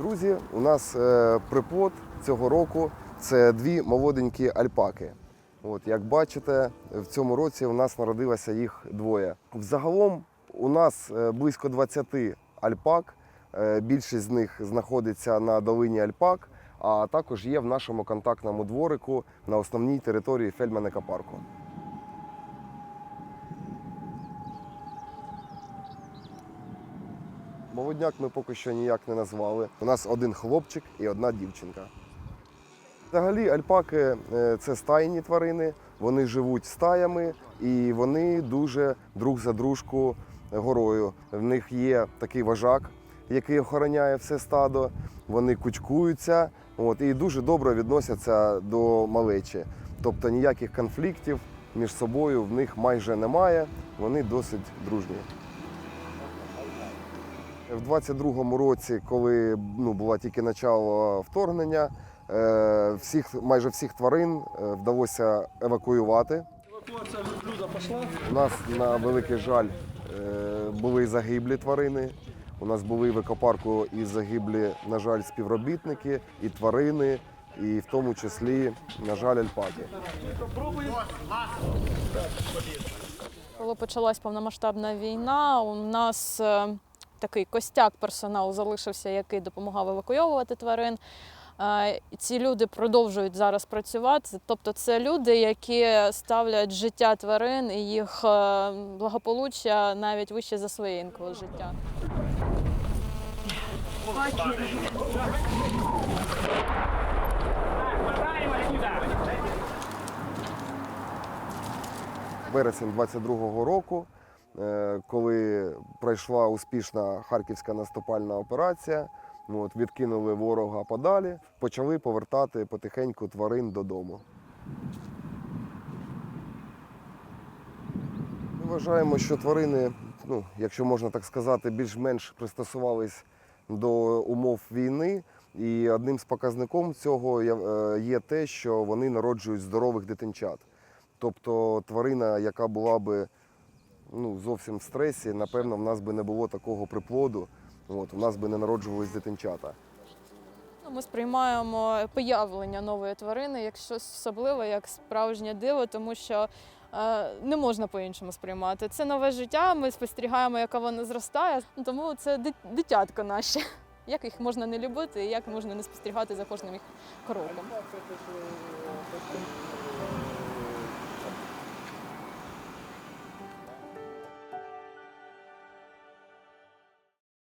Друзі, у нас е, приплод цього року це дві молоденькі альпаки. От, як бачите, в цьому році у нас народилося їх двоє. Взагалом у нас е, близько 20 альпак. Е, Більшість з них знаходиться на долині Альпак, а також є в нашому контактному дворику на основній території Фельдманека парку. Молодняк ми поки що ніяк не назвали. У нас один хлопчик і одна дівчинка. Взагалі, альпаки е, це стайні тварини, вони живуть стаями і вони дуже друг за дружку горою. В них є такий вожак, який охороняє все стадо. Вони кучкуються от, і дуже добре відносяться до малечі. Тобто ніяких конфліктів між собою в них майже немає. Вони досить дружні. В 22-му році, коли ну, було тільки начало вторгнення, е, всіх, майже всіх тварин е, вдалося евакуювати. Евакуація пішла. У нас, на великий жаль, е, були загиблі тварини. У нас були в екопарку і загиблі, на жаль, співробітники, і тварини, і в тому числі, на жаль, альпаки. Коли почалась повномасштабна війна, у нас е, такий костяк персоналу залишився, який допомагав евакуйовувати тварин. Ці люди продовжують зараз працювати. Тобто, це люди, які ставлять життя тварин і їх е, благополуччя навіть вище за своє інколи життя. Вересень 22-го року, коли пройшла успішна харківська наступальна операція, ну, от, відкинули ворога подалі, почали повертати потихеньку тварин додому. Ми вважаємо, що тварини, ну, якщо можна так сказати, більш-менш пристосувались до умов війни. І одним з показником цього е, є те, що вони народжують здорових дитинчат. Тобто тварина, яка була би ну, зовсім в стресі, напевно, в нас би не було такого приплоду, от, у нас би не народжувались дитинчата. Ну, Ми сприймаємо появлення нової тварини як щось особливе, як справжнє диво, тому що е, не можна по-іншому сприймати. Це нове життя, ми спостерігаємо, яка вона зростає. Ну, Тому це дит- дитятка наші. Як їх можна не любити, і як можна не спостерігати за кожним їх кроком.